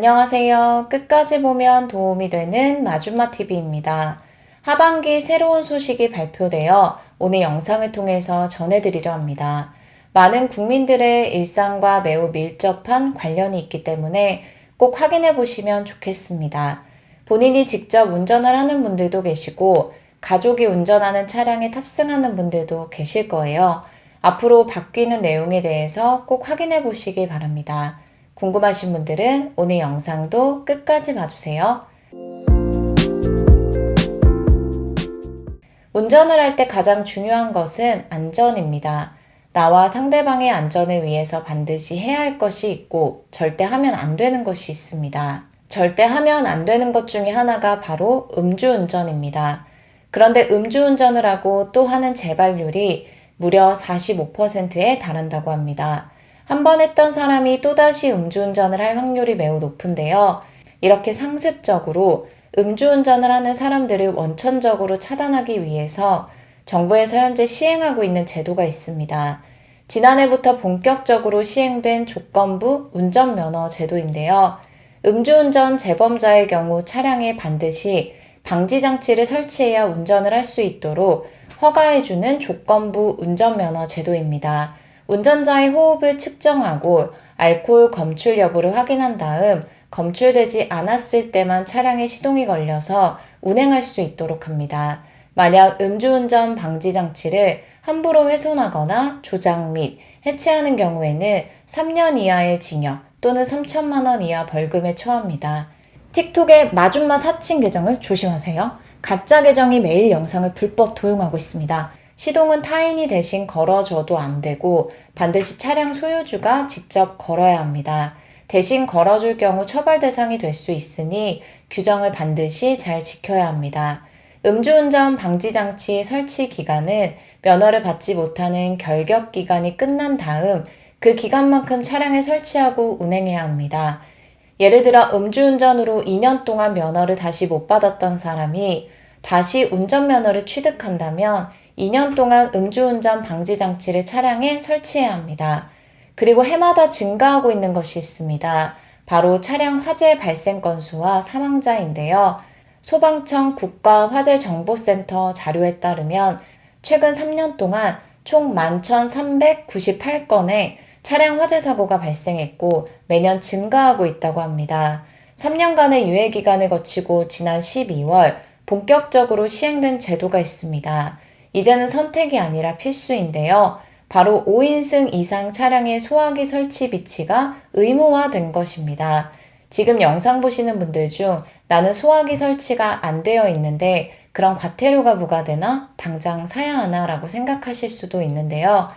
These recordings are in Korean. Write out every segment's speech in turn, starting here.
안녕하세요. 끝까지 보면 도움이 되는 마준마 TV입니다. 하반기 새로운 소식이 발표되어 오늘 영상을 통해서 전해드리려 합니다. 많은 국민들의 일상과 매우 밀접한 관련이 있기 때문에 꼭 확인해 보시면 좋겠습니다. 본인이 직접 운전을 하는 분들도 계시고 가족이 운전하는 차량에 탑승하는 분들도 계실 거예요. 앞으로 바뀌는 내용에 대해서 꼭 확인해 보시기 바랍니다. 궁금하신 분들은 오늘 영상도 끝까지 봐주세요. 운전을 할 때 가장 중요한 것은 안전입니다. 나와 상대방의 안전을 위해서 반드시 해야 할 것이 있고 절대 하면 안 되는 것이 있습니다. 절대 하면 안 되는 것 중에 하나가 바로 음주운전입니다. 그런데 음주운전을 하고 또 하는 재발률이 무려 45%에 달한다고 합니다. 한 번 했던 사람이 또다시 음주운전을 할 확률이 매우 높은데요. 이렇게 상습적으로 음주운전을 하는 사람들을 원천적으로 차단하기 위해서 정부에서 현재 시행하고 있는 제도가 있습니다. 지난해부터 본격적으로 시행된 조건부 운전면허 제도인데요. 음주운전 재범자의 경우 차량에 반드시 방지장치를 설치해야 운전을 할 수 있도록 허가해주는 조건부 운전면허 제도입니다. 운전자의 호흡을 측정하고 알코올 검출 여부를 확인한 다음 검출되지 않았을 때만 차량에 시동이 걸려서 운행할 수 있도록 합니다. 만약 음주운전 방지 장치를 함부로 훼손하거나 조작 및 해체하는 경우에는 3년 이하의 징역 또는 3천만 원 이하 벌금에 처합니다. 틱톡의 마줌마 사칭 계정을 조심하세요. 가짜 계정이 매일 영상을 불법 도용하고 있습니다. 시동은 타인이 대신 걸어줘도 안 되고 반드시 차량 소유주가 직접 걸어야 합니다. 대신 걸어줄 경우 처벌 대상이 될 수 있으니 규정을 반드시 잘 지켜야 합니다. 음주운전 방지장치 설치 기간은 면허를 받지 못하는 결격 기간이 끝난 다음 그 기간만큼 차량에 설치하고 운행해야 합니다. 예를 들어 음주운전으로 2년 동안 면허를 다시 못 받았던 사람이 다시 운전면허를 취득한다면 2년 동안 음주운전 방지 장치를 차량에 설치해야 합니다. 그리고 해마다 증가하고 있는 것이 있습니다. 바로 차량 화재 발생 건수와 사망자인데요. 소방청 국가화재정보센터 자료에 따르면 최근 3년 동안 총 11,398건의 차량 화재 사고가 발생했고 매년 증가하고 있다고 합니다. 3년간의 유예 기간을 거치고 지난 12월 본격적으로 시행된 제도가 있습니다. 이제는 선택이 아니라 필수인데요. 바로 5인승 이상 차량의 소화기 설치 비치가 의무화된 것입니다. 지금 영상 보시는 분들 중 나는 소화기 설치가 안 되어 있는데 그런 과태료가 부과되나 당장 사야 하나 라고 생각하실 수도 있는데요.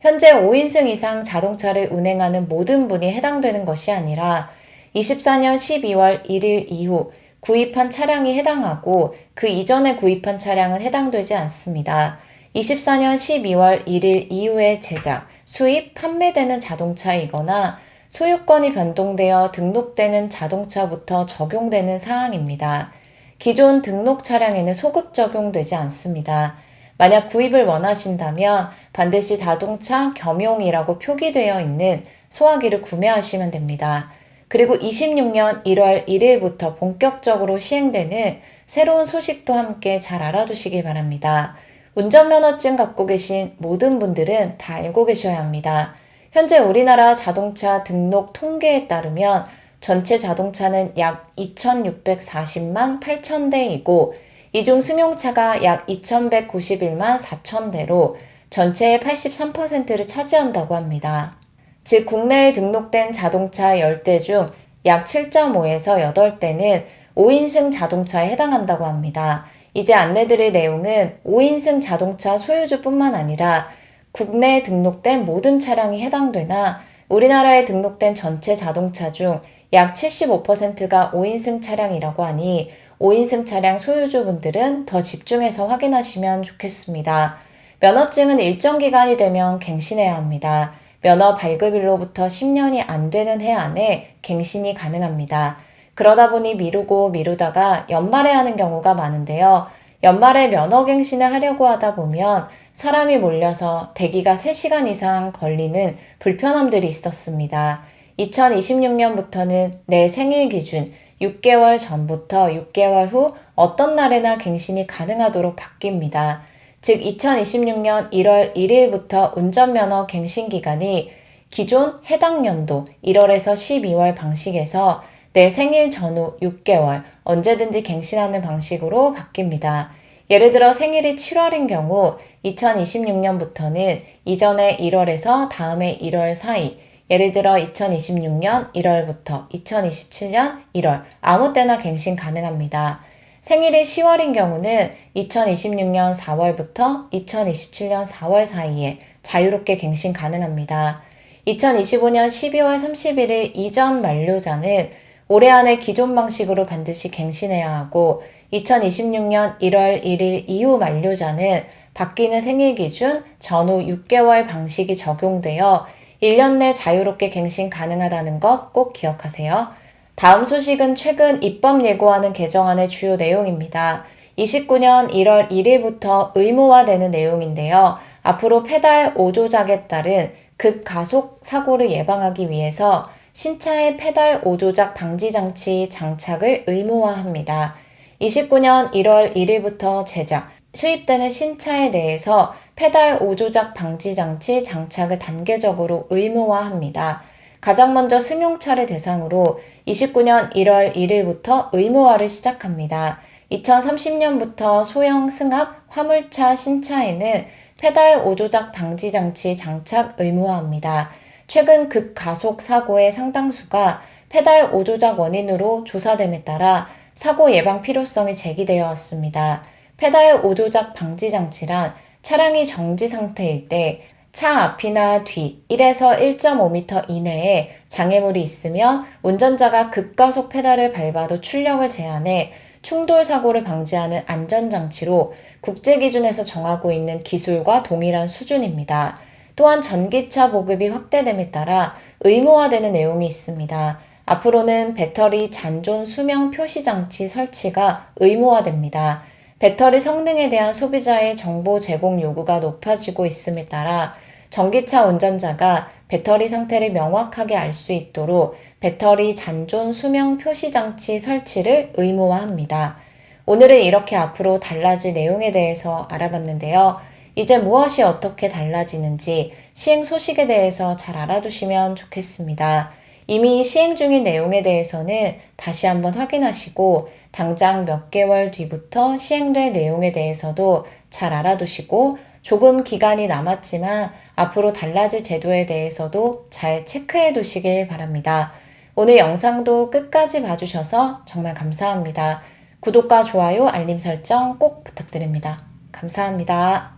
현재 5인승 이상 자동차를 운행하는 모든 분이 해당되는 것이 아니라 24년 12월 1일 이후 구입한 차량이 해당하고 그 이전에 구입한 차량은 해당되지 않습니다. 24년 12월 1일 이후에 제작, 수입, 판매되는 자동차이거나 소유권이 변동되어 등록되는 자동차부터 적용되는 사항입니다. 기존 등록 차량에는 소급 적용되지 않습니다. 만약 구입을 원하신다면 반드시 자동차 겸용이라고 표기되어 있는 소화기를 구매하시면 됩니다. 그리고 26년 1월 1일부터 본격적으로 시행되는 새로운 소식도 함께 잘 알아두시기 바랍니다. 운전면허증 갖고 계신 모든 분들은 다 알고 계셔야 합니다. 현재 우리나라 자동차 등록 통계에 따르면 전체 자동차는 약 2,640만 8천 대이고 이 중 승용차가 약 2,191만 4천 대로 전체의 83%를 차지한다고 합니다. 즉 국내에 등록된 자동차 10대 중 약 7.5에서 8대는 5인승 자동차에 해당한다고 합니다. 이제 안내드릴 내용은 5인승 자동차 소유주뿐만 아니라 국내에 등록된 모든 차량이 해당되나 우리나라에 등록된 전체 자동차 중 약 75%가 5인승 차량이라고 하니 5인승 차량 소유주분들은 더 집중해서 확인하시면 좋겠습니다. 면허증은 일정 기간이 되면 갱신해야 합니다. 면허 발급일로부터 10년이 안 되는 해 안에 갱신이 가능합니다. 그러다 보니 미루고 미루다가 연말에 하는 경우가 많은데요. 연말에 면허 갱신을 하려고 하다 보면 사람이 몰려서 대기가 3시간 이상 걸리는 불편함들이 있었습니다. 2026년부터는 내 생일 기준 6개월 전부터 6개월 후 어떤 날에나 갱신이 가능하도록 바뀝니다. 즉 2026년 1월 1일부터 운전면허 갱신 기간이 기존 해당 연도 1월에서 12월 방식에서 내 생일 전후 6개월 언제든지 갱신하는 방식으로 바뀝니다. 예를 들어 생일이 7월인 경우 2026년부터는 이전의 1월에서 다음의 1월 사이 예를 들어 2026년 1월부터 2027년 1월 아무 때나 갱신 가능합니다. 생일이 10월인 경우는 2026년 4월부터 2027년 4월 사이에 자유롭게 갱신 가능합니다. 2025년 12월 31일 이전 만료자는 올해 안에 기존 방식으로 반드시 갱신해야 하고 2026년 1월 1일 이후 만료자는 바뀌는 생일 기준 전후 6개월 방식이 적용되어 1년 내 자유롭게 갱신 가능하다는 것 꼭 기억하세요. 다음 소식은 최근 입법 예고하는 개정안의 주요 내용입니다. 29년 1월 1일부터 의무화되는 내용인데요. 앞으로 페달 5조작에 따른 급가속 사고를 예방하기 위해서 신차의 페달 5조작 방지 장치 장착을 의무화합니다. 29년 1월 1일부터 제작, 수입되는 신차에 대해서 페달 5조작 방지 장치 장착을 단계적으로 의무화합니다. 가장 먼저 승용차를 대상으로 29년 1월 1일부터 의무화를 시작합니다. 2030년부터 소형 승합 화물차 신차에는 페달 5조작 방지 장치 장착 의무화합니다. 최근 급가속 사고의 상당수가 페달 5조작 원인으로 조사됨에 따라 사고 예방 필요성이 제기되어 왔습니다. 페달 5조작 방지 장치란 차량이 정지 상태일 때 차 앞이나 뒤 1에서 1.5m 이내에 장애물이 있으면 운전자가 급가속 페달을 밟아도 출력을 제한해 충돌 사고를 방지하는 안전장치로 국제 기준에서 정하고 있는 기술과 동일한 수준입니다. 또한 전기차 보급이 확대됨에 따라 의무화되는 내용이 있습니다. 앞으로는 배터리 잔존 수명 표시 장치 설치가 의무화됩니다. 배터리 성능에 대한 소비자의 정보 제공 요구가 높아지고 있음에 따라 전기차 운전자가 배터리 상태를 명확하게 알 수 있도록 배터리 잔존 수명 표시 장치 설치를 의무화합니다. 오늘은 이렇게 앞으로 달라질 내용에 대해서 알아봤는데요. 이제 무엇이 어떻게 달라지는지 시행 소식에 대해서 잘 알아두시면 좋겠습니다. 이미 시행 중인 내용에 대해서는 다시 한번 확인하시고 당장 몇 개월 뒤부터 시행될 내용에 대해서도 잘 알아두시고 조금 기간이 남았지만 앞으로 달라질 제도에 대해서도 잘 체크해 두시길 바랍니다. 오늘 영상도 끝까지 봐주셔서 정말 감사합니다. 구독과 좋아요, 알림 설정 꼭 부탁드립니다. 감사합니다.